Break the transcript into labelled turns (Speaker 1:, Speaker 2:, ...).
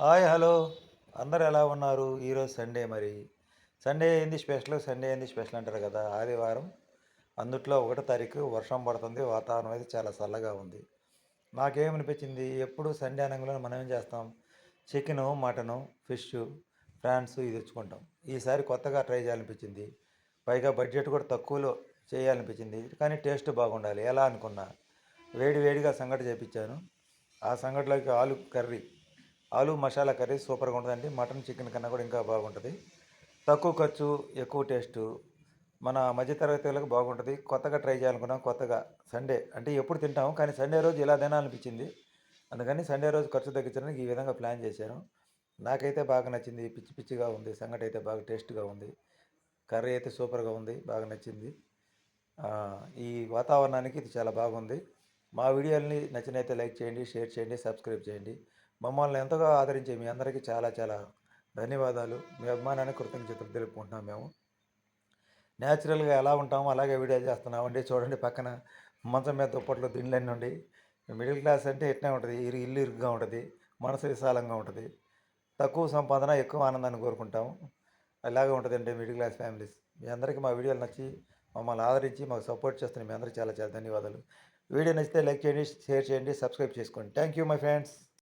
Speaker 1: Hi hello. అందరు ఎలా ఉన్నారు? ఈరోజు సండే మరి. సండే ఏంది స్పెషల్? సండే ఏంది స్పెషల్ అంటారు కదా ఆదివారం. అందుట్లో ఒకటో తారీఖు వర్షం పడుతుంది వాతావరణం అయితే చాలా చల్లగా ఉంది. నాకేమనిపించింది ఎప్పుడు సండే అనగానే మనం ఏం చేస్తాం? చికెను మటను ఫిష్ ఫ్రాన్స్ ఇది తెచ్చుకుంటాం. ఈసారి కొత్తగా ట్రై చేయాలనిపించింది. పైగా బడ్జెట్ కూడా తక్కువలో చేయాలనిపించింది. కానీ టేస్ట్ బాగుండాలి. ఎలా అనుకున్నా. వేడి వేడిగా సంగటి చేయించాను ఆ సంగటిలోకి ఆలు కర్రీ ఆలు మసాలా కర్రీ సూపర్గా ఉంటుందండి. మటన్ చికెన్ కన్నా కూడా ఇంకా బాగుంటుంది. తక్కువ ఖర్చు ఎక్కువ టేస్ట్. మన మధ్యతరగతి వాళ్ళకి బాగుంటుంది. కొత్తగా ట్రై చేయాలనుకున్నాం. కొత్తగా సండే అంటే ఎప్పుడు తింటాము. కానీ సండే రోజు ఇలా తినాలనిపించింది. అందుకని సండే రోజు ఖర్చు తగ్గించడానికి ఈ విధంగా ప్లాన్ చేశాను. నాకైతే బాగా నచ్చింది. పిచ్చి పిచ్చిగా ఉంది. సంగటి అయితే బాగా టేస్ట్గా ఉంది. కర్రీ అయితే సూపర్గా ఉంది. బాగా నచ్చింది. ఈ వాతావరణానికి ఇది చాలా బాగుంది. మా వీడియోని నచ్చినైతే లైక్ చేయండి షేర్ చేయండి సబ్స్క్రైబ్ చేయండి. మమ్మల్ని ఎంతగా ఆదరించే మీ అందరికీ చాలా చాలా ధన్యవాదాలు. మీ అభిమానాన్ని కృతజ్ఞతలు తెలుపుకుంటున్నాం మేము. న్యాచురల్గా ఎలా ఉంటామో అలాగే వీడియో చేస్తున్నామండి చూడండి పక్కన మంచం మీద దుప్పట్లు దిండ్లన్నీ ఉండి. మిడిల్ క్లాస్ అంటే ఎట్నే ఉంటుంది? ఇరు ఇల్లు ఇరుగ్గా ఉంటుంది. మనసు విశాలంగా ఉంటుంది. తక్కువ సంపాదన ఎక్కువ ఆనందాన్ని కోరుకుంటాము. అలాగే ఉంటుందండి మిడిల్ క్లాస్ ఫ్యామిలీస్. మీ అందరికీ మా వీడియోలు నచ్చి మమ్మల్ని ఆదరించి మాకు సపోర్ట్ చేస్తున్న మీ అందరికీ చాలా చాలా ధన్యవాదాలు. వీడియో నచ్చితే లైక్ చేయండి షేర్ చేయండి సబ్స్క్రైబ్ చేసుకోండి. Thank you my friends.